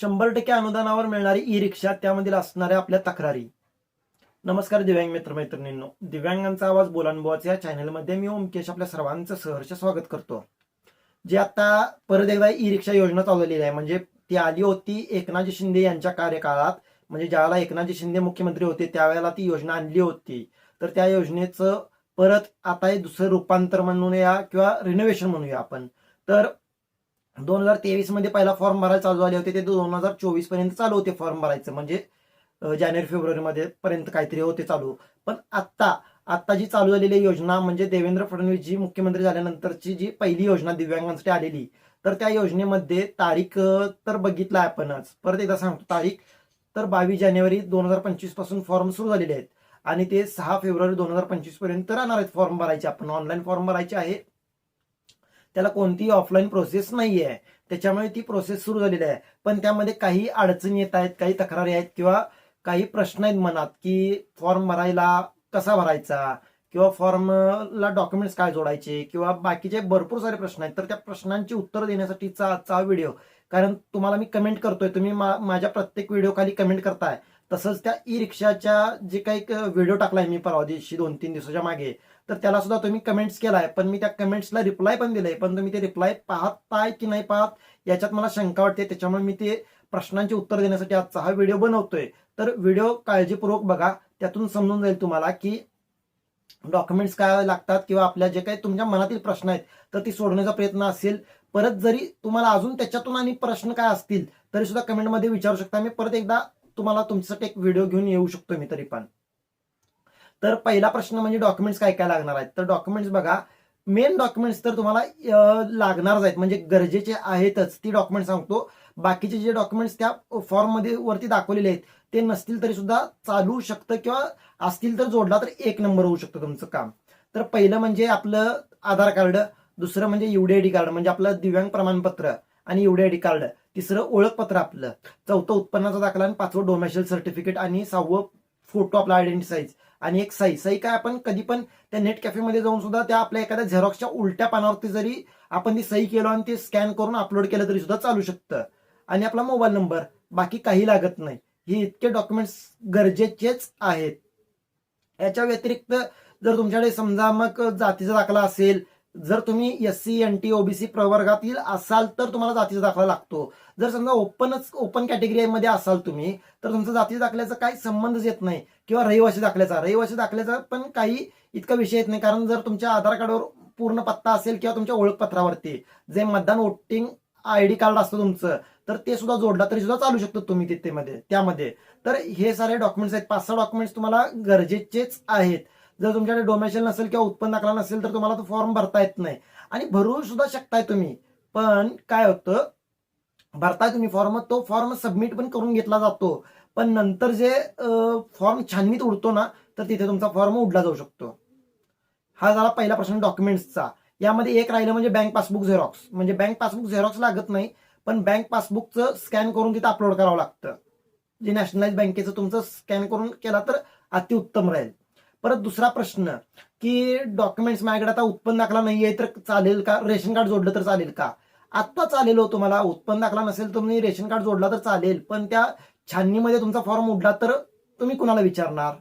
शंभर टक्के अनुदानावर मिळणारी ई रिक्षा त्यामधील असणाऱ्या आपल्या तक्रारी. नमस्कार दिव्यांग मित्रमैत्रिणींनो. दिव्यांगांचा आवाज बोलानुभवाचा या चॅनलमध्ये मी ओमकेश आपल्या सर्वांचं सहर्ष स्वागत करतो. जे आता परत एकदा ई रिक्षा योजना चालवलेली आहे म्हणजे ती आली होती एकनाथजी शिंदे यांच्या कार्यकाळात. म्हणजे ज्यावेळेला एकनाथजी शिंदे मुख्यमंत्री होते त्यावेळेला ती योजना आणली होती. तर त्या योजनेचं परत आता हे दुसरं रूपांतर म्हणूया किंवा रिनोव्हेशन म्हणूया आपण. तर दोन हजार तेवीसमध्ये पहिला फॉर्म भरायला चालू झाले होते. ते दोन हजार चोवीसपर्यंत चालू होते फॉर्म भरायचं. म्हणजे जानेवारी फेब्रुवारी मध्ये पर्यंत काहीतरी होते चालू. पण आत्ता आत्ता जी चालू झालेली योजना म्हणजे देवेंद्र फडणवीस जी मुख्यमंत्री झाल्यानंतरची जी पहिली योजना दिव्यांगांसाठी आलेली तर त्या योजनेमध्ये तारीख तर बघितला आपणच. परत एकदा सांगतो तारीख तर बावीस जानेवारी दोन हजार पंचवीसपासून फॉर्म सुरू झालेले आहेत. आणि ते सहा फेब्रुवारी दोन हजार पंचवीसपर्यंत राहणार आहेत. फॉर्म भरायचे आपण. ऑनलाईन फॉर्म भरायचे आहे. त्याला कोणतीही ऑफलाईन प्रोसेस नाही आहे त्याच्यामुळे ती प्रोसेस सुरू झालेली आहे. पण त्यामध्ये काही अडचणी येत आहेत काही तक्रारी आहेत किंवा काही प्रश्न आहेत मनात की फॉर्म भरायला कसा भरायचा? किंवा फॉर्मला डॉक्युमेंट्स काय जोडायचे? किंवा बाकीचे भरपूर सारे प्रश्न आहेत तर त्या प्रश्नांची उत्तर देण्यासाठीचा आजचा हा व्हिडिओ कारण तुम्हाला मी कमेंट करतोय तुम्ही मा- माझ्या प्रत्येक व्हिडिओ खाली कमेंट करताय. तसंच त्या ई रिक्षाच्या जे काही व्हिडिओ टाकलाय मी परवा दिवशी दोन तीन दिवसाच्या मागे तर त्याला सुद्धा तुम्ही कमेंट्स केलाय. पण मी त्या कमेंट्सला रिप्लाय पण दिलाय. पण तुम्ही ते रिप्लाय पाहताय की नाही पाहत याच्यात मला शंका वाटते. त्याच्यामुळे मी ते प्रश्नांची उत्तर देण्यासाठी आजचा हा व्हिडिओ बनवतोय. तर व्हिडिओ काळजीपूर्वक बघा. त्यातून समजून जाईल तुम्हाला की डॉक्युमेंट्स काय लागतात किंवा आपल्या जे काही तुमच्या मनातील प्रश्न आहेत तर ती सोडवण्याचा प्रयत्न असेल. परत जरी तुम्हाला अजून त्याच्यातून आणि प्रश्न काय असतील तरी सुद्धा कमेंटमध्ये विचारू शकता. मी परत एकदा तुम्हाला तुमच्यासाठी एक व्हिडिओ घेऊन येऊ शकतो मी तरी पण. तर पहिला प्रश्न म्हणजे डॉक्युमेंट्स काय काय लागणार आहेत? तर डॉक्युमेंट्स बघा मेन डॉक्युमेंट्स तर तुम्हाला लागणारच आहेत. म्हणजे गरजेचे आहेतच ती डॉक्युमेंट सांगतो. बाकीचे जे डॉक्युमेंट्स त्या फॉर्ममध्ये वरती दाखवलेले आहेत ते नसतील तरी सुद्धा चालू शकतं किंवा असतील तर जोडला तर एक नंबर होऊ शकतं तुमचं काम. तर पहिलं म्हणजे आपलं आधार कार्ड दुसरं म्हणजे युडीआयडी कार्ड म्हणजे आपलं दिव्यांग प्रमाणपत्र आणि युडीआयडी कार्ड तिसरं ओळखपत्र आपलं. चौथं उत्पन्नाचा दाखला आणि पाचवं डोमॅशियल सर्टिफिकेट आणि सहावं फोटो आपला आयडेंटिटी साईज आणि एक सही सही काय आपण कधी पण त्या नेट कॅफेमध्ये जाऊन सुद्धा त्या आपल्या एखाद्या झेरॉक्सच्या उलट्या पानावरती जरी आपण ती सही केलो आणि ते स्कॅन करून अपलोड केलं तरी सुद्धा चालू शकतं. आणि आपला मोबाईल नंबर बाकी काही लागत नाही. हे इतके डॉक्युमेंट्स गरजेचेच आहेत. याच्या व्यतिरिक्त जर तुमच्याकडे समजा मग जातीचा दाखला असेल जर तुम्ही S C N T OBC प्रवर्गातील असाल तर तुम्हाला जातीचा दाखला लागतो. जर समजा ओपनच ओपन कॅटेगरीमध्ये असाल तुम्ही तर तुमचा जातीच्या दाखल्याचा काही संबंधच येत नाही. किंवा रहिवासी दाखल्याचा. रहिवासी दाखल्याचा पण काही इतका विषय येत नाही. कारण जर तुमच्या आधार कार्डवर पूर्ण पत्ता असेल किंवा तुमच्या ओळखपत्रावरती जे मतदान वोटिंग आय डी कार्ड असतं तुमचं तर ते सुद्धा जोडला तरी सुद्धा चालू शकतो तुम्ही तिथे मध्ये त्यामध्ये. तर हे सारे डॉक्युमेंट्स आहेत. पाच सहा डॉक्युमेंट्स तुम्हाला गरजेचेच आहेत. जर तुमच्याकडे डोमेशन नसेल किंवा उत्पन्न दाखला नसेल तर तुम्हाला तो फॉर्म भरता येत नाही. आणि भरू सुद्धा शकताय तुम्ही. पण काय होतं? भरताय तुम्ही फॉर्म तो फॉर्म सबमिट पण करून घेतला जातो. पण नंतर जे फॉर्म छाननीत उडतो ना तर तिथे तुमचा फॉर्म उडला जाऊ शकतो. हा झाला पहिला प्रश्न डॉक्युमेंट्सचा यामध्ये एक राहिलं म्हणजे बँक पासबुक झेरॉक्स म्हणजे बँक पासबुक झेरॉक्स लागत नाही पण बँक पासबुकचं स्कॅन करून तिथे अपलोड करावं लागतं. जे नॅशनलाइज बँकेचं तुमचं स्कॅन करून केला तर अतिउत्तम राहील. परत दुसरा प्रश्न की डॉक्युमेंट्स माझ्याकडे आता उत्पन्न दाखला नाहीये तर चालेल का? रेशन कार्ड जोडलं तर चालेल का? आत्ताच चालेल हो तुम्हाला. उत्पन्न दाखला नसेल तुम्ही रेशन कार्ड जोडला तर चालेल पण त्या छाननीमध्ये तुमचा फॉर्म उडला तर तुम्ही कुणाला विचारणार?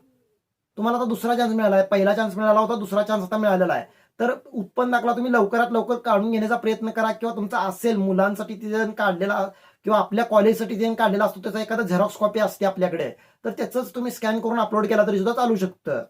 तुम्हाला आता दुसरा चान्स मिळाला आहे पहिला चान्स मिळाला होता दुसरा चान्स आता मिळालेला आहे. तर उत्पन्न दाखला तुम्ही लवकरात लवकर काढून घेण्याचा प्रयत्न करा किंवा तुमचा असेल मुलांसाठी तिथे काढलेला किंवा आपल्या कॉलेजसाठी तिथे काढलेला असतो त्याचा एखादा झेरॉक्स कॉपी असते आपल्याकडे तर त्याच तुम्ही स्कॅन करून अपलोड केला तरी सुद्धा चालू शकतं.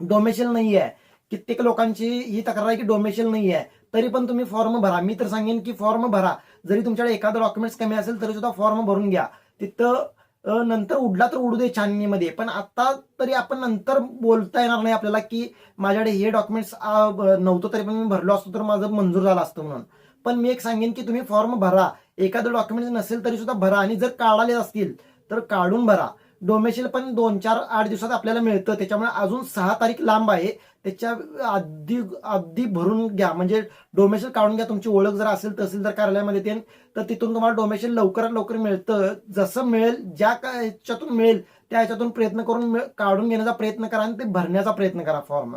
डोमेशल नाही आहे कित्येक लोकांची ही तक्रार आहे की डोमेशल नाही आहे तरी पण तुम्ही फॉर्म भरा. मी तर सांगेन की फॉर्म भरा. जरी तुमच्याकडे एखादं डॉक्युमेंट्स कमी असेल तरी सुद्धा फॉर्म भरून घ्या. तिथं नंतर उडला तर उडू दे छाननीमध्ये. पण आता तरी आपण नंतर बोलता येणार नाही आपल्याला की माझ्याकडे हे डॉक्युमेंट्स नव्हतं तरी पण मी भरलो असतो तर माझं मंजूर झालं असतं म्हणून. पण मी एक सांगेन की तुम्ही फॉर्म भरा. एखादं डॉक्युमेंट नसेल तरी सुद्धा भरा. आणि जर काढाले असतील तर काढून भरा. डोमेशियल पण दोन चार आठ दिवसात आपल्याला मिळतं. त्याच्यामुळे अजून सहा तारीख लांब आहे. त्याच्या अगदी अगदी भरून घ्या. म्हणजे डोमेशियल काढून घ्या. तुमची ओळख जर असेल तहसीलदार कार्यालयामध्ये ते तर तिथून तुम्हाला डोमेशियल लवकरात लवकर मिळतं. जसं मिळेल ज्या ह्याच्यातून मिळेल त्या ह्याच्यातून प्रयत्न करून काढून घेण्याचा प्रयत्न करा आणि ते भरण्याचा प्रयत्न करा फॉर्म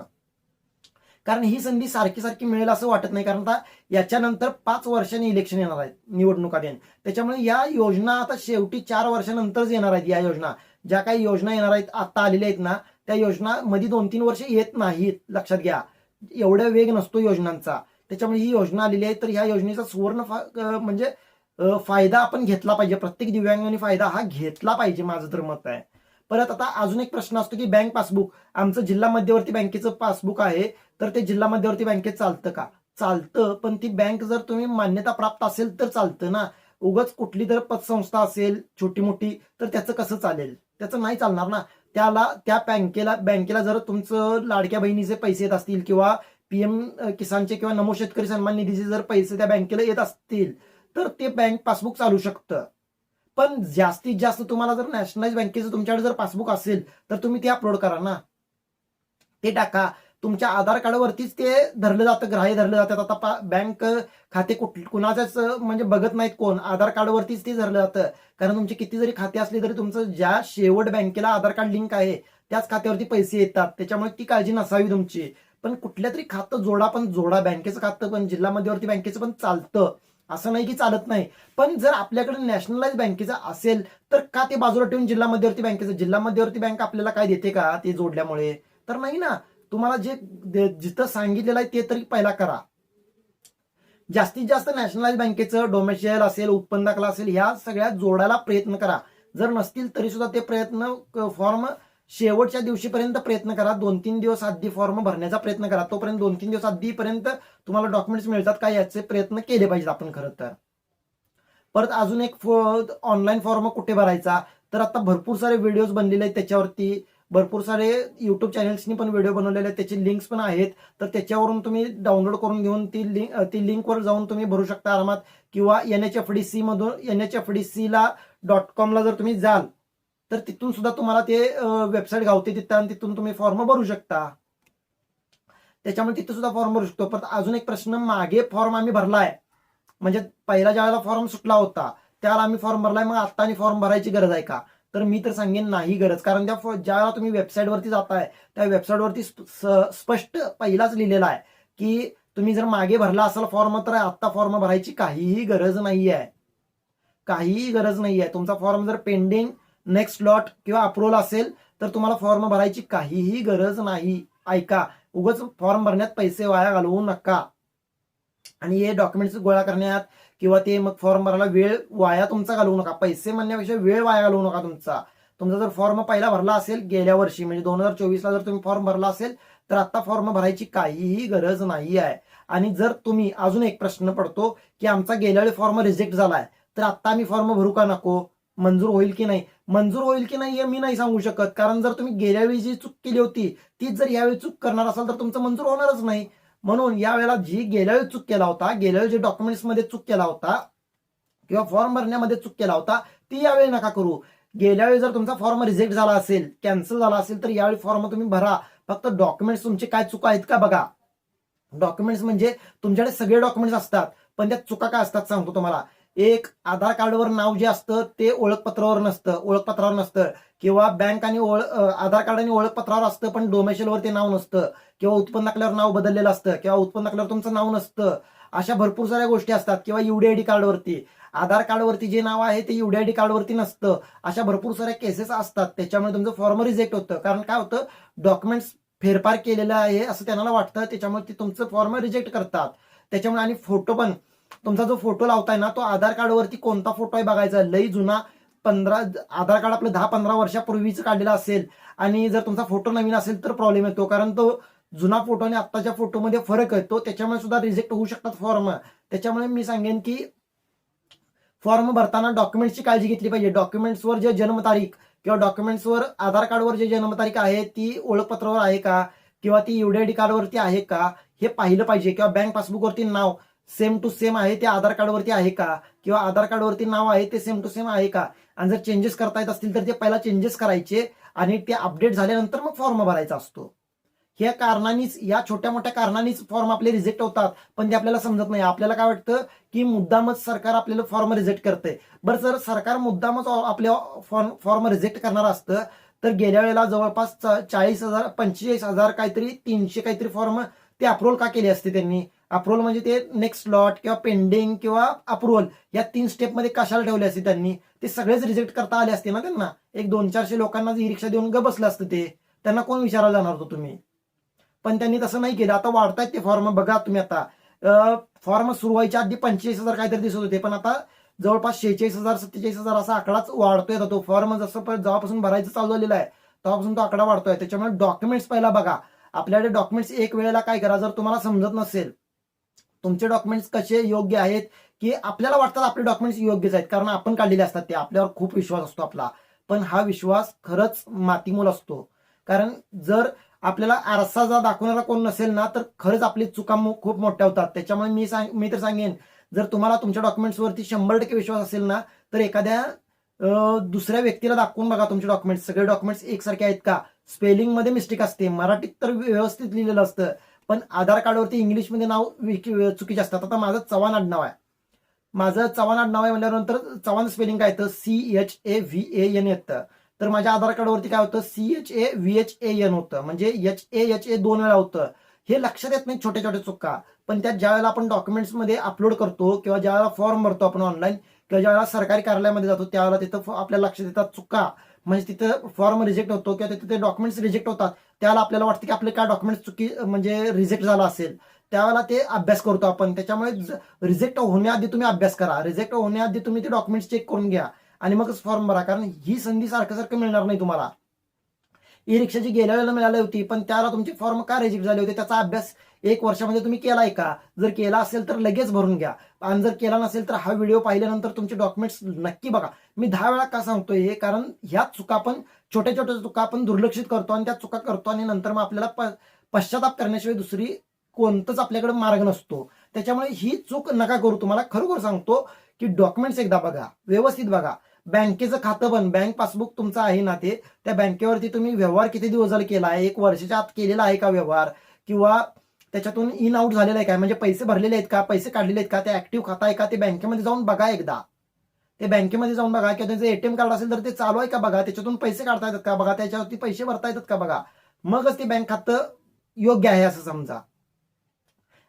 कारण ही संधी सारखी सारखी मिळेल असं वाटत नाही. कारण आता याच्यानंतर पाच वर्षांनी इलेक्शन येणार आहेत. निवडणुका देण. त्याच्यामुळे या योजना आता शेवटी चार वर्षानंतरच येणार आहेत या योजना. ज्या काही योजना येणार आहेत आता आलेल्या आहेत ना त्या योजना मध्ये दोन तीन वर्ष येत नाहीत लक्षात घ्या. एवढा वेग नसतो योजनांचा. त्याच्यामुळे ही योजना आलेली आहे तर ह्या योजनेचा सुवर्ण म्हणजे फायदा आपण घेतला पाहिजे. प्रत्येक दिव्यांगाने फायदा हा घेतला पाहिजे माझं तर मत आहे. परत आता अजून एक प्रश्न असतो की बँक पासबुक. आमचं जिल्हा मध्यवर्ती बँकेचं पासबुक आहे तर ते जिल्हा मध्यवर्ती बँकेत चालतं का? चालतं पण ती बँक जर तुम्ही मान्यता प्राप्त असेल तर चालतं ना. उगाच कुठली तर पतसंस्था असेल छोटी मोठी तर त्याचं कसं चालेल? त्याचं नाही चालणार ना. त्याला त्या बँकेला बँकेला जर तुमचं लाडक्या बहिणीचे पैसे येत असतील किंवा पीएम किसानचे किंवा नमो शेतकरी सन्मान निधीचे जर पैसे त्या बँकेला येत असतील तर ते बँक पासबुक चालू शकतं. पण जास्तीत जास्त तुम्हाला जर नॅशनलाइज बँकेचं तुमच्याकडे जर पासबुक असेल तर तुम्ही ते अपलोड करा ना. ते टाका. तुमच्या आधार कार्डवरतीच ते धरलं जातं ग्राह्य धरलं जातात आता बँक खाते कुठ कुणाच्याच म्हणजे बघत नाहीत कोण. आधार कार्डवरतीच ते धरलं जातं. कारण तुमचे किती जरी खाते असले तरी तुमचं ज्या शेवट बँकेला आधार कार्ड लिंक आहे त्याच खात्यावरती पैसे येतात. त्याच्यामुळे ती काळजी नसावी तुमची. पण कुठल्या तरी खातं जोडा पण जोडा. बँकेचं खातं पण जिल्हा मध्यवर्ती बँकेचं पण चालतं. असं नाही की चालत नाही. पण जर आपल्याकडे नॅशनलाइज बँकेचं असेल तर का ते बाजूला ठेवून जिल्हा मध्यवर्ती बँकेचं? जिल्हा मध्यवर्ती बँक आपल्याला काय देते का? ते जोडल्यामुळे. तर नाही ना. तुम्हाला जे जिथं सांगितलेलं आहे ते तरी पहिला करा. जास्तीत जास्त नॅशनलाइज बँकेचं डोमेशियल असेल उत्पन्न असेल ह्या सगळ्या जोडायला प्रयत्न करा. जर नसतील तरी सुद्धा ते प्रयत्न फॉर्म शेवटच्या दिवशीपर्यंत प्रयत्न करा. दोन तीन दिवस आधी फॉर्म भरण्याचा प्रयत्न करा. तोपर्यंत दोन तीन दिवस आधीपर्यंत तुम्हाला डॉक्युमेंट्स मिळतात का याचे प्रयत्न केले पाहिजेत आपण खरं तर. परत अजून एक ऑनलाईन फॉर्म कुठे भरायचा? तर आता भरपूर सारे व्हिडिओज बनलेले आहेत त्याच्यावरती. भरपूर सारे युट्यूब चॅनल्सनी पण व्हिडिओ बनवलेले आहेत. त्याचे लिंक्स पण आहेत. तर त्याच्यावरून तुम्ही डाउनलोड करून घेऊन ती लिंक ती लिंकवर जाऊन तुम्ही भरू शकता आरामात. किंवा N H F D C मधून N H F D C ला डॉट कॉमला जर तुम्ही जाल तर तिथून सुद्धा तुम्हाला ते वेबसाईट गावते तिथं आणि तिथून तुम्ही फॉर्म भरू शकता. त्याच्यामुळे तिथं सुद्धा फॉर्म भरू शकतो. पण अजून एक प्रश्न मागे फॉर्म आम्ही भरलाय. म्हणजे पहिला ज्या वेळेला फॉर्म सुटला होता त्याला आम्ही फॉर्म भरलाय. मग आता आणि फॉर्म भरायची गरज आहे का? तर मी तर सांगेन नाही गरज. कारण त्या फॉ- ज्या तुम्ही वेबसाईटवरती जाताय त्या वेबसाईटवरती स्प- स- स्पष्ट पहिलाच लिहिलेला आहे की तुम्ही जर मागे भरला असाल फॉर्म तर आत्ता फॉर्म भरायची काहीही गरज नाही आहे काहीही गरज नाही आहे तुमचा फॉर्म जर पेंडिंग नेक्स्ट लॉट किंवा अप्रुव्हल असेल तर तुम्हाला फॉर्म भरायची काहीही गरज नाही. ऐका उगाच फॉर्म भरण्यात पैसे वाया घालवू नका. आणि हे डॉक्युमेंट्स गोळा करण्यात किंवा ते मग फॉर्म भरायला वेळ वाया तुमचा घालवू नका. पैसे म्हणण्यापेक्षा वेळ वाया घालवू नका तुमचा. तुमचा जर फॉर्म पहिला भरला असेल गेल्या वर्षी म्हणजे दोन हजार चोवीसला जर तुम्ही फॉर्म भरला असेल तर आता फॉर्म भरायची काहीही गरज नाही आहे. आणि जर तुम्ही अजून एक प्रश्न पडतो की आमचा गेल्या वेळी फॉर्म रिजेक्ट झालाय तर आता आम्ही फॉर्म भरू का नको? मंजूर होईल की नाही? मंजूर होईल की नाही हे मी नाही सांगू शकत. कारण जर तुम्ही गेल्या वेळी जी चूक केली होती तीच जर यावेळी चूक करणार असाल तर तुमचं मंजूर होणारच नाही. म्हणून यावेळेला जी गेल्यावेळी चूक केला होता गेल्यावेळी जे डॉक्युमेंट्समध्ये चूक केला होता किंवा फॉर्म भरण्यामध्ये चूक केला होता ती यावेळी नका करू. गेल्यावेळी जर तुमचा फॉर्म रिजेक्ट झाला असेल कॅन्सल झाला असेल तर यावेळी फॉर्म तुम्ही भरा. फक्त डॉक्युमेंट्स तुमचे काय चुका आहेत का बघा. डॉक्युमेंट्स म्हणजे तुमच्याकडे सगळे डॉक्युमेंट्स असतात पण त्या चुका काय असतात सांगतो तुम्हाला. एक आधार कार्डवर नाव जे असतं ते ओळखपत्रावर नसतं. ओळखपत्रावर नसतं. किंवा बँक आणि ओळख आधार कार्ड आणि ओळखपत्रावर असतं पण डोमेशलवर ते नाव नसतं. किंवा उत्पन्न दाखल्यावर नाव बदललेलं असतं. किंवा उत्पन्न दाखल्यावर तुमचं नाव नसतं. अशा भरपूर साऱ्या गोष्टी असतात. किंवा युडीआयडी कार्डवरती. आधार कार्डवरती जे नाव आहे ते युडीआयडी कार्डवरती नसतं. अशा भरपूर साऱ्या केसेस असतात. त्याच्यामुळे तुमचं फॉर्म रिजेक्ट होतं. कारण काय होतं? डॉक्युमेंट्स फेरफार केलेलं आहे असं त्यांना वाटतं. त्याच्यामुळे ते तुमचं फॉर्म रिजेक्ट करतात. त्याच्यामुळे आणि फोटो पण तुमचा जो फोटो लावताय ना तो आधार कार्डवरती कोणता फोटो आहे बघायचा? लई जुना पंधरा आधार कार्ड आपलं दहा पंधरा वर्षापूर्वीच काढलेला असेल. आणि जर तुमचा फोटो नवीन असेल तर प्रॉब्लेम येतो. कारण तो जुना फोटो आणि आत्ताच्या फोटोमध्ये फरक आहे. तो त्याच्यामुळे सुद्धा रिजेक्ट होऊ शकतात फॉर्म त्याच्यामुळे मी सांगेन की फॉर्म भरताना डॉक्युमेंट्सची काळजी घेतली पाहिजे. डॉक्युमेंट्सवर जे जन्मतारीख किंवा डॉक्युमेंट्सवर आधार कार्डवर जे जन्मतारीख आहे ती ओळखपत्रावर आहे का? किंवा ती युडीआयडी कार्डवरती आहे का? हे पाहिलं पाहिजे. किंवा बँक पासबुकवरती नाव. सेम टू सेम आहे ते आधार कार्डवरती आहे का? किंवा आधार कार्डवरती नाव आहे ते सेम टू सेम आहे का? आणि जर चेंजेस करता येत असतील तर ते पहिला चेंजेस करायचे आणि ते अपडेट झाल्यानंतर मग फॉर्म भरायचा असतो. ह्या कारणांनीच या छोट्या मोठ्या कारणांनीच फॉर्म आपले रिजेक्ट होतात. पण ते आपल्याला समजत नाही. आपल्याला काय वाटतं की मुद्दामच सरकार आपल्याला फॉर्म रिजेक्ट करते बरं जर सरकार मुद्दामच आपल्या फॉर्म रिजेक्ट करणार असतं तर गेल्या वेळेला जवळपास चाळीस हजार पंचेचाळीस हजार काहीतरी तीनशे काहीतरी फॉर्म ते अप्रूव्हल का केले असते त्यांनी? अप्रुव्हल म्हणजे ते नेक्स्ट लॉट किंवा पेंडिंग किंवा अप्रुव्हल या तीन स्टेपमध्ये कशाला ठेवले असते त्यांनी? ते सगळेच रिजेक्ट करता आले असते ना त्यांना. एक दोन चारशे लोकांना ई रिक्षा देऊन ग बसलं असतं ते त्यांना कोण विचारायला जाणार होतो तुम्ही? पण त्यांनी तसं नाही केलं. आता वाढतायत ते फॉर्म बघा तुम्ही आता. फॉर्म सुरू व्हायच्या आधी पंचेचाळीस हजार काहीतरी दिसत होते. पण आता जवळपास शेहेचाळीस हजार सत्तेचाळीस हजार असा आकडाच वाढतोय तो फॉर्म जसं जेव्हापासून भरायचं चालू झालेला आहे तेव्हापासून तो आकडा वाढतोय. त्याच्यामुळे डॉक्युमेंट्स पहिला बघा. आपल्याकडे डॉक्युमेंट्स एक वेळेला काय करा? जर तुम्हाला समजत नसेल तुमचे डॉक्युमेंट्स कसे योग्य आहेत की आपल्याला वाटतात आपले डॉक्युमेंट्स योग्यच आहेत कारण आपण काढलेले असतात ते. आपल्यावर खूप विश्वास असतो आपला. पण हा विश्वास खरंच मातीमोल असतो. कारण जर आपल्याला आरसा जर दाखवणारा कोण नसेल ना तर खरंच आपली चुका खूप मोठ्या होतात. त्याच्यामुळे मी सांग मी तर सांगेन जर तुम्हाला तुमच्या डॉक्युमेंट्सवरती शंभर टक्के विश्वास असेल ना तर एखाद्या दुसऱ्या व्यक्तीला दाखवून बघा तुमचे डॉक्युमेंट्स सगळे डॉक्युमेंट्स एकसारखे आहेत का? स्पेलिंगमध्ये मिस्टेक असते. मराठीत तर व्यवस्थित लिहिलेलं असतं. पण आधार कार्डवरती इंग्लिशमध्ये नाव चुकीचे असतात. आता माझं चव्हाण आडनाव आहे. माझं चव्हाण आडनाव आहे म्हणल्यानंतर चव्हाण स्पेलिंग काय येतं? C H A V A N येतं. तर माझ्या आधार कार्डवरती काय होतं? C H A V H A N होतं. म्हणजे एच ए एच ए दोन वेळा होतं. हे लक्षात येत नाही छोटे छोटे चुका. पण त्यात ज्या वेळेला आपण डॉक्युमेंट्समध्ये अपलोड करतो किंवा ज्या वेळेला फॉर्म भरतो आपण ऑनलाईन किंवा ज्या वेळेला सरकारी कार्यालयामध्ये जातो त्यावेळेला तिथं आपल्या लक्षात येतात चुका. म्हणजे तिथं फॉर्म रिजेक्ट होतो किंवा तिथे डॉक्युमेंट्स रिजेक्ट होतात त्याला आपल्याला वाटतं की आपले काय डॉक्युमेंट्स चुकी म्हणजे रिजेक्ट झाला असेल त्यावेळेला ते अभ्यास करतो आपण. त्याच्यामुळे रिजेक्ट होण्याआधी तुम्ही अभ्यास करा. रिजेक्ट होण्याआधी तुम्ही ते डॉक्युमेंट्स चेक करून घ्या आणि मगच फॉर्म भरा. कारण ही संधी सारखं सारखं मिळणार नाही तुम्हाला. ई रिक्षाची गेल्या वेळेला मिळाली होती पण त्याला तुमचे फॉर्म का रिजेक्ट झाले होते त्याचा अभ्यास एक वर्षामध्ये तुम्ही केलाय का? जर केला असेल तर लगेच भरून घ्या. आणि जर केला नसेल तर हा व्हिडिओ पाहिल्यानंतर तुमचे डॉक्युमेंट्स नक्की बघा. मी दहा वेळा का सांगतोय हे? कारण ह्या चुका आपण छोट्या छोट्या चुका आपण दुर्लक्षित करतो आणि त्या चुका करतो आणि नंतर मग आपल्याला प- पश्चाताप करण्याशिवाय दुसरी कोणतंच आपल्याकडे मार्ग नसतो. त्याच्यामुळे ही चूक नका करू. तुम्हाला खरोखर सांगतो की डॉक्युमेंट्स एकदा बघा. व्यवस्थित बघा. बँकेचं खातं पण बँक पासबुक तुमचं आहे ना ते? त्या बँकेवरती तुम्ही व्यवहार किती दिवस झाले केला आहे एक वर्षाच्या आत केलेला आहे का व्यवहार? किंवा त्याच्यातून इन आउट झालेलं आहे काय? म्हणजे पैसे भरलेले आहेत का? पैसे काढलेले आहेत का? ते ऍक्टिव्ह खाता आहे का? ते बँकेमध्ये जाऊन बघा एकदा. ते बँकेमध्ये जाऊन बघा. किंवा त्यांचं एटीएम कार्ड असेल तर ते चालू आहे का बघा? त्याच्यातून पैसे काढता येतात का बघा? त्याच्यावरती पैसे भरता येतात का बघा? मगच ते बँक खातं योग्य आहे असं समजा.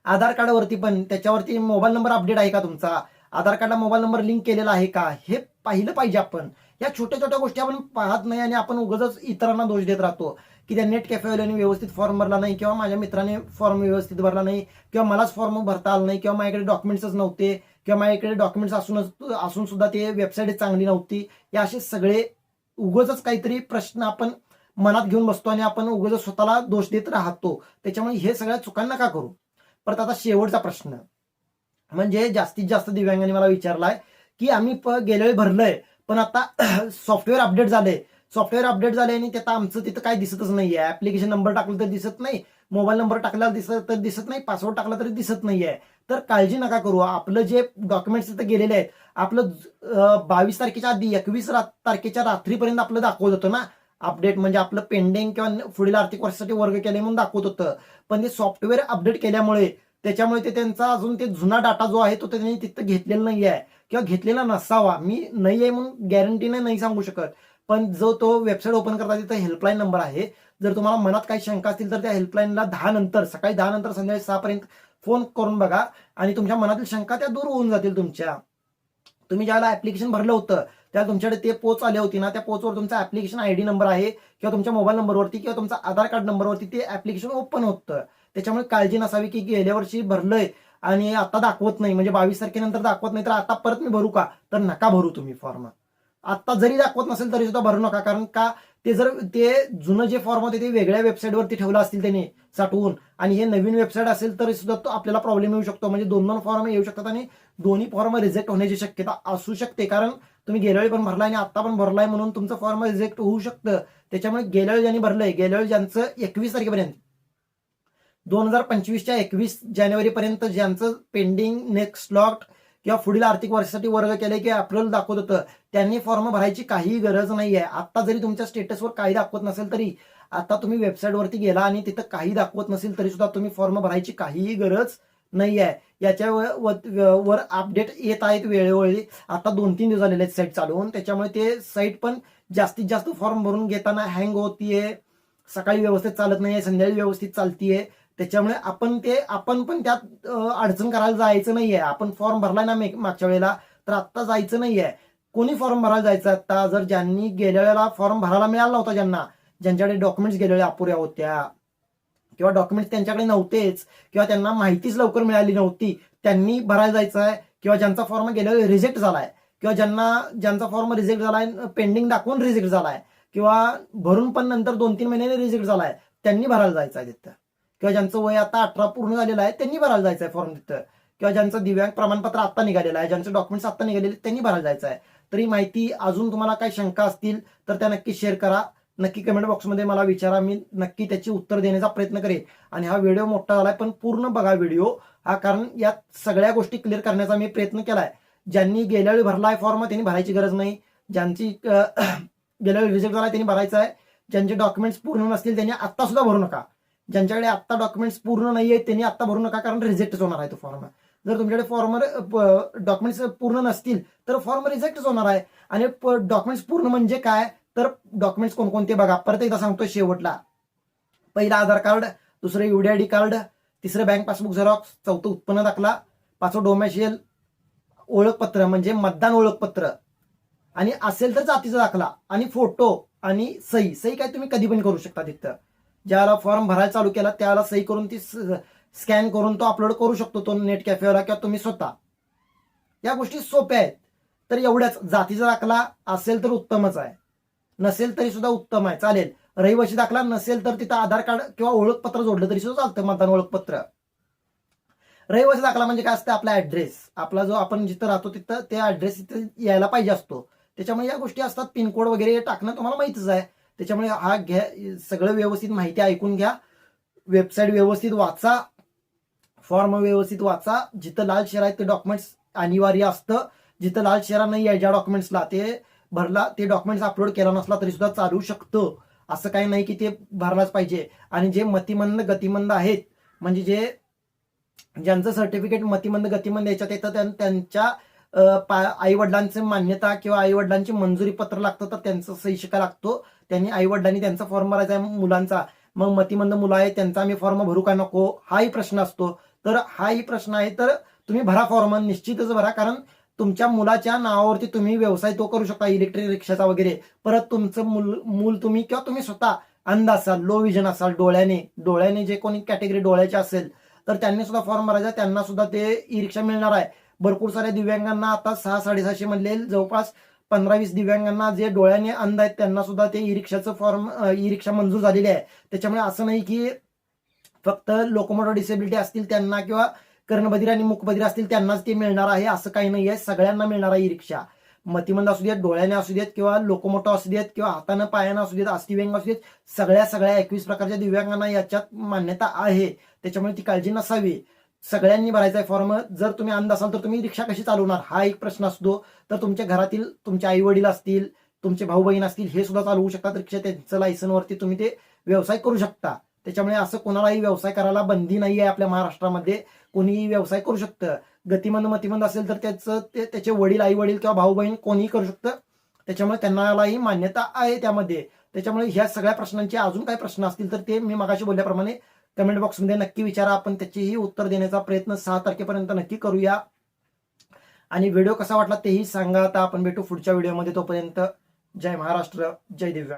आधार कार्डवरती पण त्याच्यावरती मोबाईल नंबर अपडेट आहे का तुमचा? आधार कार्डला मोबाईल नंबर लिंक केलेला आहे का? हे पाहिलं पाहिजे आपण. या छोट्या छोट्या गोष्टी आपण पाहत नाही आणि आपण उगाच इतरांना दोष देत राहतो. की त्या नेट कॅफेवाल्याने व्यवस्थित फॉर्म भरला नाही किंवा माझ्या मित्राने फॉर्म व्यवस्थित भरला नाही किंवा मलाच फॉर्म भरता आला नाही किंवा माझ्याकडे डॉक्युमेंट्सच नव्हते किंवा माझ्याकडे डॉक्युमेंट्स असून असून सुद्धा ते वेबसाईट चांगली नव्हती. हे असे सगळे उगाच काहीतरी प्रश्न आपण मनात घेऊन बसतो आणि आपण उगच स्वतःला दोष देत राहतो. त्याच्यामुळे हे सगळ्या चुकांना का करू? परत आता शेवटचा प्रश्न. म्हणजे जास्तीत जास्त दिव्यांगाने मला विचारलाय की आम्ही प- गेल्या वेळी भरलंय पण आता सॉफ्टवेअर अपडेट झालंय. सॉफ्टवेअर अपडेट झाले आणि त्यात आमचं तिथं काही दिसतच नाहीये. ऍप्लिकेशन नंबर टाकलं तर दिसत नाही. मोबाईल नंबर टाकला दिसत तर दिसत नाही. पासवर्ड टाकला तरी दिसत नाहीये. तर काळजी नका करू. आपलं जे डॉक्युमेंट्स तिथं गेलेले आहेत आपलं बावीस तारखेच्या आधी एकवीस तारखेच्या रात्रीपर्यंत आपलं दाखवत होतं ना. अपडेट म्हणजे आपलं पेंडिंग किंवा पुढील आर्थिक वर्षासाठी वर्ग केले म्हणून दाखवत होतं. पण ते सॉफ्टवेअर अपडेट केल्यामुळे त्याच्यामुळे ते त्यांचा अजून ते जुना डाटा जो आहे तो त्यांनी तिथं घेतलेला नाही आहे किंवा घेतलेला नसावा. मी नाही आहे म्हणून गॅरंटीने नाही सांगू शकत. पण जो तो वेबसाईट ओपन करता तिथं हेल्पलाईन नंबर आहे. जर तुम्हाला मनात काही शंका असतील तर त्या हेल्पलाईनला दहा नंतर सकाळी दहा नंतर संध्याकाळी सहा पर्यंत फोन करून बघा. आणि तुमच्या मनातील शंका त्या दूर होऊन जातील तुमच्या. तुम्ही ज्याला ऍप्लिकेशन भरलं होतं त्या तुमच्याकडे ते पोच आले होती ना त्या पोचवर तुमचा ऍप्लिकेशन आयडी नंबर आहे किंवा तुमच्या मोबाईल नंबरवरती किंवा तुमचा आधार कार्ड नंबरवरती ते ऍप्लिकेशन ओपन होतं. त्याच्यामुळे काळजी नसावी की गेल्या वर्षी भरलंय आणि आता दाखवत नाही. म्हणजे बावीस तारखेनंतर दाखवत नाही तर आता परत मी भरू का? तर नका भरू तुम्ही फॉर्म आता जरी दाखवत नसेल तरी सुद्धा भरू नका कारण का ते जर ते जुनं जे फॉर्म होते ते वेगळ्या वेबसाईटवरती ठेवलं असतील त्याने साठवून आणि हे नवीन वेबसाईट असेल तरी सुद्धा तो आपल्याला प्रॉब्लेम येऊ शकतो. म्हणजे दोन दोन फॉर्म येऊ शकतात आणि दोन्ही फॉर्म रिजेक्ट होण्याची शक्यता असू शकते. कारण तुम्ही गेल्या वेळी पण भरलाय आणि आता पण भरलाय म्हणून तुमचं फॉर्म रिजेक्ट होऊ शकतं. त्याच्यामुळे गेल्या वेळी ज्यांनी भरलंय गेल्या वेळी ज्यांचं एकवीस तारखेपर्यंत दोन हजार पंचवीसच्या एकवीस जानेवारीपर्यंत ज्यांचं पेंडिंग नेक्स्ट लॉट किंवा पुढील आर्थिक वर्षासाठी वर्ग केले की अप्रिल दाखवत होतं. त्यांनी फॉर्म भरायची काही गरज नाही आहे आता जरी तुमच्या स्टेटसवर काही दाखवत नसेल तरी आता तुम्ही वेबसाईटवरती गेला आणि तिथं काही दाखवत नसेल तरी सुद्धा तुम्ही फॉर्म भरायची काहीही गरज नाही आहे याच्या व- व- वर अपडेट येत आहेत वेळोवेळी. आता दोन तीन दिवस झालेले आहेत साईट चालवून त्याच्यामुळे ते साईट पण जास्तीत जास्त फॉर्म भरून घेताना हँग होतीये. सकाळी व्यवस्थित चालत नाहीये. संध्याकाळी व्यवस्थित चालतीये. त्याच्यामुळे आपण ते आपण पण त्यात अडचण करायला जायचं नाहीये. आपण फॉर्म भरलाय ना मागच्या वेळेला तर आत्ता जायचं नाहीये. कोणी फॉर्म भरायला जायचं आता जर ज्यांनी गेल्या वेळेला फॉर्म भरायला मिळाला नव्हता ज्यांना ज्यांच्याकडे डॉक्युमेंट्स गेलेल्या अपुऱ्या होत्या किंवा डॉक्युमेंट्स त्यांच्याकडे नव्हतेच किंवा त्यांना माहितीच लवकर मिळाली नव्हती त्यांनी भरायला जायचं आहे किंवा ज्यांचा फॉर्म गेल्या रिजेक्ट झालाय किंवा ज्यांना ज्यांचा फॉर्म रिजेक्ट झालाय पेंडिंग दाखवून रिजेक्ट झालाय किंवा भरून पण नंतर दोन तीन महिन्याने रिजेक्ट झालाय त्यांनी भरायला जायचं आहे तिथं. किंवा ज्यांचं वय आता अठरा पूर्ण झालेलं आहे त्यांनी भरायला जायचं आहे फॉर्म तिथं. किंवा ज्यांचं दिव्यांग प्रमाणपत्र आता निघालेलं आहे ज्यांचे डॉक्युमेंट्स आता निघालेले त्यांनी भरायला जायचं आहे तरी माहिती अजून तुम्हाला काही शंका असतील तर त्या नक्की शेअर करा. नक्की कमेंट बॉक्समध्ये मला विचारा मी नक्की त्याची उत्तर देण्याचा प्रयत्न करेन. आणि हा व्हिडिओ मोठा झालाय पण पूर्ण बघा व्हिडिओ हा कारण यात सगळ्या गोष्टी क्लिअर करण्याचा मी प्रयत्न केलाय. ज्यांनी गेल्या वेळी आहे फॉर्म त्यांनी भरायची गरज नाही. ज्यांची गेल्या वेळी रिजेक्ट झाला त्यांनी भरायचा आहे ज्यांचे डॉक्युमेंट्स पूर्ण नसतील त्यांनी आत्ता सुद्धा भरू नका. ज्यांच्याकडे आत्ता डॉक्युमेंट्स पूर्ण नाही आहेत त्यांनी आत्ता भरू नका कारण रिजेक्टच होणार आहे तो फॉर्म जर तुमच्याकडे फॉर्मर डॉक्युमेंट्स पूर्ण नसतील तर फॉर्म रिजेक्टच होणार आहे. आणि डॉक्युमेंट्स पूर्ण म्हणजे काय? तर डॉक्युमेंट्स कोणकोणते बघा. परत एकदा सांगतो शेवटला. पहिला आधार कार्ड दुसरं युडीआयडी कार्ड तिसरं बँक पासबुक झेरॉक्स चौथं उत्पन्न दाखला पाचवं डोमॅशियल ओळखपत्र म्हणजे मतदान ओळखपत्र. आणि असेल तर जातीचा दाखला आणि फोटो आणि सही. सही काय तुम्ही कधी पण करू शकता तिथं. ज्याला फॉर्म भरायला चालू केला त्याला सही करून ती स्कॅन करून तो अपलोड करू शकतो तो नेट कॅफेवर किंवा तुम्ही स्वतः. या गोष्टी सोप्या आहेत. तर एवढ्याच. जातीचा दाखला असेल तर उत्तमच आहे. नसेल तरी सुद्धा उत्तम आहे. चालेल. रहिवाशी दाखला नसेल तर तिथं आधार कार्ड किंवा ओळखपत्र जोडलं तरी सुद्धा चालतं मतदान ओळखपत्र. रहिवासी दाखला म्हणजे काय असतं? आपला ऍड्रेस आपला जो आपण जिथं राहतो तिथं ते ऍड्रेस तिथं यायला पाहिजे असतो. त्याच्यामुळे या गोष्टी असतात. पिनकोड वगैरे टाकणं तुम्हाला माहितीच आहे. त्याच्यामुळे हा घ्या सगळं व्यवस्थित माहिती ऐकून घ्या. वेबसाईट व्यवस्थित वाचा. फॉर्म व्यवस्थित वाचा. जिथं लाल शेर आहे ते डॉक्युमेंट्स अनिवार्य असतं. जिथं लाल शेरा नाही आहे ज्या डॉक्युमेंट्सला ते भरला ते डॉक्युमेंट्स अपलोड केला नसला तरी सुद्धा चालू शकतं. असं काही नाही की ते भरलाच पाहिजे. आणि जे मतिमंद गतिमंद आहेत म्हणजे जे ज्यांचं सर्टिफिकेट मतिमंद गतिमंद याच्यात येतं त्यां- त्यांच्या आई वडिलांची मान्यता किंवा आई वडिलांची मंजुरी पत्र लागतं तर त्यांचं सही शिका लागतो. त्यांनी आई वडिलांनी त्यांचा फॉर्म भरायचा आहे मुलांचा. मग मतिमंद मुलं आहे त्यांचा आम्ही फॉर्म भरू का नको? हाही प्रश्न असतो. तर हाही प्रश्न आहे तर तुम्ही भरा फॉर्म निश्चितच भरा कारण तुमच्या मुलाच्या नावावरती तुम्ही व्यवसाय तो करू शकता इलेक्ट्रिक रिक्षाचा वगैरे. परत तुमचं मूल मूल तुम्ही किंवा तुम्ही स्वतः अंध असाल लो विजन असाल डोळ्याने डोळ्याने जे कोणी कॅटेगरी डोळ्याची असेल तर त्यांनी सुद्धा फॉर्म भरायचा त्यांना सुद्धा ते ई रिक्षा मिळणार आहे. भरपूर साऱ्या दिव्यांगांना आता सहा साडेसहाशे मधले जवळपास पंधरा वीस दिव्यांगांना जे डोळ्याने अंध आहेत त्यांना सुद्धा ते ई रिक्षाचं फॉर्म ई रिक्षा मंजूर झालेली आहे. त्याच्यामुळे असं नाही की फक्त लोकोमोटर डिसेबिलिटी असतील त्यांना किंवा कर्णबधीर आणि मुखबधीर असतील त्यांनाच ते मिळणार आहे. असं काही नाही आहे सगळ्यांना मिळणार आहे ई रिक्षा मतिमंद असू देत डोळ्याने असू देत किंवा लोकोमोटो असू देत किंवा हातानं पायानं असू देत अस्थिव्यंग असू देत सगळ्या सगळ्या एकवीस प्रकारच्या दिव्यांगांना याच्यात मान्यता आहे. त्याच्यामुळे ती काळजी नसावी. सगळ्यांनी भरायचा आहे फॉर्म जर तुम्ही अंध असाल तर तुम्ही रिक्षा कशी चालवणार? हा एक प्रश्न असतो. तर तुमच्या घरातील तुमचे आई वडील असतील तुमचे भाऊ बहीण असतील हे सुद्धा चालवू शकतात. रिक्षा त्यांचं लायसनवरती तुम्ही ते व्यवसाय करू शकता. त्याच्यामुळे असं कोणालाही व्यवसाय करायला बंदी नाही आहे आपल्या महाराष्ट्रामध्ये. कोणीही व्यवसाय करू शकतं. गतिमंद मतिमंद असेल तर त्याचं ते त्याचे वडील आई वडील किंवा भाऊ बहीण कोणीही करू शकतं. त्याच्यामुळे त्यांनालाही मान्यता आहे त्यामध्ये. त्याच्यामुळे ह्या सगळ्या प्रश्नांचे अजून काही प्रश्न असतील तर ते मी मागाशी बोलल्याप्रमाणे कमेंट बॉक्समध्ये नक्की विचारा. आपण त्याचीही उत्तर देण्याचा प्रयत्न सहा तारखेपर्यंत नक्की करूया. आणि व्हिडिओ कसा वाटला तेही सांगा. आता आपण भेटू पुढच्या व्हिडिओमध्ये. तोपर्यंत जय महाराष्ट्र जय दिव्या.